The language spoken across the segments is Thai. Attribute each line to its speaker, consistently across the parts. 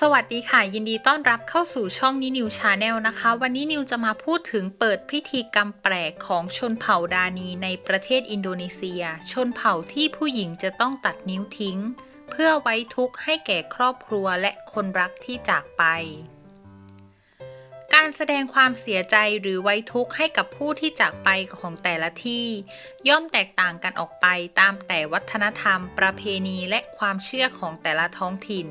Speaker 1: สวัสดีค่ะ ยินดีต้อนรับเข้าสู่ช่องนินิวชาแนลนะคะ วันนี้นิวจะมาพูดถึงเปิดพิธีกรรมแปลกของชนเผ่าดานีในประเทศอินโดนีเซีย ชนเผ่าที่ผู้หญิงจะต้องตัดนิ้วทิ้ง เพื่อไว้ทุกข์ให้แก่ครอบครัวและคนรักที่จากไป การแสดงความเสียใจหรือไว้ทุกข์ให้กับผู้ที่จากไปของแต่ละที่ ย่อมแตกต่างกันออกไปตามแต่วัฒนธรรม ประเพณีและความเชื่อของแต่ละท้องถิ่น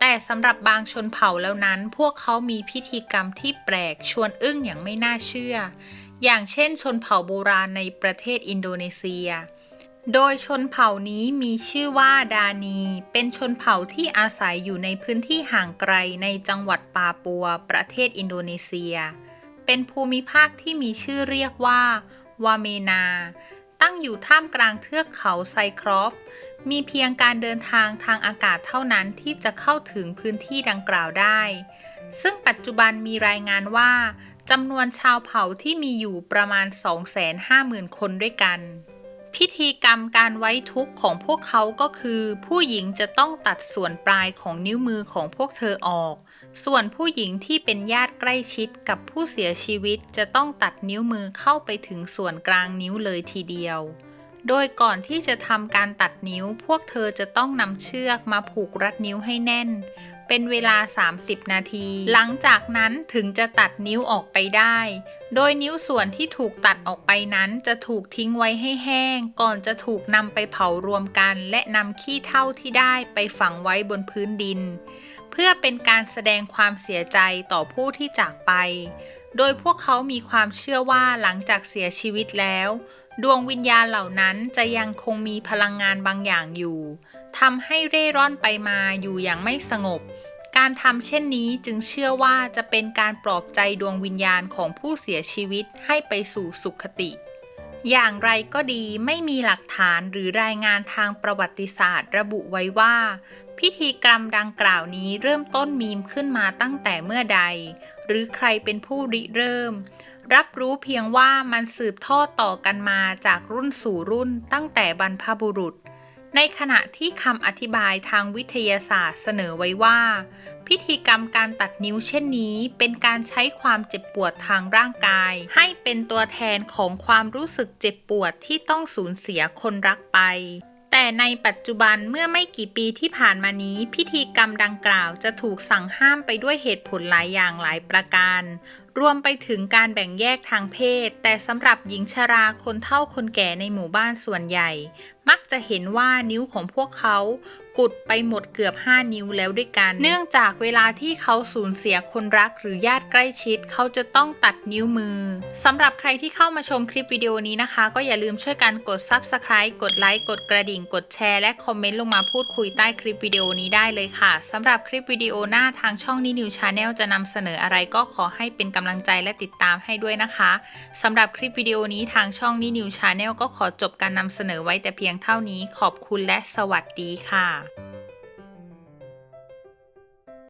Speaker 1: แต่สำหรับบางชนเผ่าแล้วนั้น พวกเขามีพิธีกรรมที่แปลกชวนอึ้งอย่างไม่น่าเชื่อ อย่างเช่นชนเผ่าโบราณในประเทศอินโดนีเซีย โดยชนเผ่านี้มีชื่อว่าดานี เป็นชนเผ่าที่อาศัยอยู่ในพื้นที่ห่างไกลในจังหวัดปาปัว ประเทศอินโดนีเซีย เป็นภูมิภาคที่มีชื่อเรียกว่าวาเมนา ตั้งอยู่ท่ามกลางเทือกเขาไซครอฟ มีเพียงการเดินทางทางอากาศเท่านั้นที่จะเข้าถึงพื้นที่ดังกล่าวได้ ซึ่งปัจจุบันมีรายงานว่าจำนวนชาวเผ่าที่มีอยู่ประมาณ 250,000 คนด้วยกัน พิธีกรรมการไว้ทุกข์ของพวกเขาก็คือ ผู้หญิงจะต้องตัดส่วนปลายของนิ้วมือของพวกเธอออก ส่วนผู้หญิงที่เป็นญาติใกล้ชิดกับผู้เสียชีวิตจะต้องตัดนิ้วมือเข้าไปถึงส่วนกลางนิ้วเลยทีเดียว โดยก่อนที่จะทำการตัดนิ้ว พวกเธอจะต้องนำเชือกมาผูกรัดนิ้วให้แน่น เป็นเวลา 30 นาที หลังจากนั้นถึงจะตัดนิ้วออกไปได้ โดยนิ้วส่วนที่ถูกตัดออกไปนั้นจะถูกทิ้งไว้ให้แห้ง ก่อนจะถูกนำไปเผารวมกัน และนำขี้เท่าที่ได้ไปฝังไว้บนพื้นดิน เพื่อเป็นการแสดงความเสียใจต่อผู้ที่จากไป โดยพวกเขามีความเชื่อว่าหลังจากเสียชีวิตแล้ว ดวงวิญญาณเหล่านั้นจะยังคงมีพลังงานบางอย่างอยู่ทำให้เร่ร่อนไปมาอยู่อย่างไม่สงบ การทำเช่นนี้จึงเชื่อว่าจะเป็นการปลอบใจดวงวิญญาณของผู้เสียชีวิตให้ไปสู่สุขติอย่างไรก็ดีไม่มีหลักฐานหรือรายงานทางประวัติศาสตร์ ระบุไว้ว่า พิธีกรรมดังกล่าวนี้เริ่มต้นมีมขึ้นมาตั้งแต่เมื่อใด หรือใครเป็นผู้ริเริ่ม รับรู้เพียงว่ามันสืบทอดต่อกันมาจากรุ่นสู่รุ่นตั้งแต่บรรพบุรุษ ในขณะที่คำอธิบายทางวิทยาศาสตร์เสนอไว้ว่า พิธีกรรมการตัดนิ้วเช่นนี้ เป็นการใช้ความเจ็บปวดทางร่างกาย ให้เป็นตัวแทนของความรู้สึกเจ็บปวดที่ต้องสูญเสียคนรักไป แต่ในปัจจุบันเมื่อไม่กี่ปีที่ผ่านมานี้ พิธีกรรมดังกล่าวจะถูกสั่งห้ามไปด้วยเหตุผลหลายอย่างหลายประการรวมไปถึงการแบ่งแยกทางเพศ แต่สำหรับหญิงชราคนเฒ่าคนแก่ในหมู่บ้านส่วนใหญ่ มักจะเห็นว่านิ้วของพวกเขากุดไปหมดเกือบ 5 นิ้วแล้วด้วยกัน เนื่องจากเวลาที่เขาสูญเสียคนรักหรือญาติใกล้ชิด เขาจะต้องตัดนิ้วมือสำหรับใครที่เข้ามาชมคลิปวิดีโอนี้นะคะ ก็อย่าลืมช่วยกันกด Subscribe กดไลค์กดกระดิ่ง กดแชร์และคอมเมนต์ลงมาพูดคุยใต้คลิปวิดีโอนี้ได้เลยค่ะสำหรับคลิปวิดีโอหน้าทางช่องนินิวชาแนลจะนำเสนออะไรก็ขอให้เป็นกำลังใจและติดตามให้ด้วยนะคะสำหรับคลิปวิดีโอนี้ทางช่องนินิวชาแนลก็ขอจบการนำเสนอไว้แต่เพียงเท่านี้ขอบคุณและสวัสดีค่ะ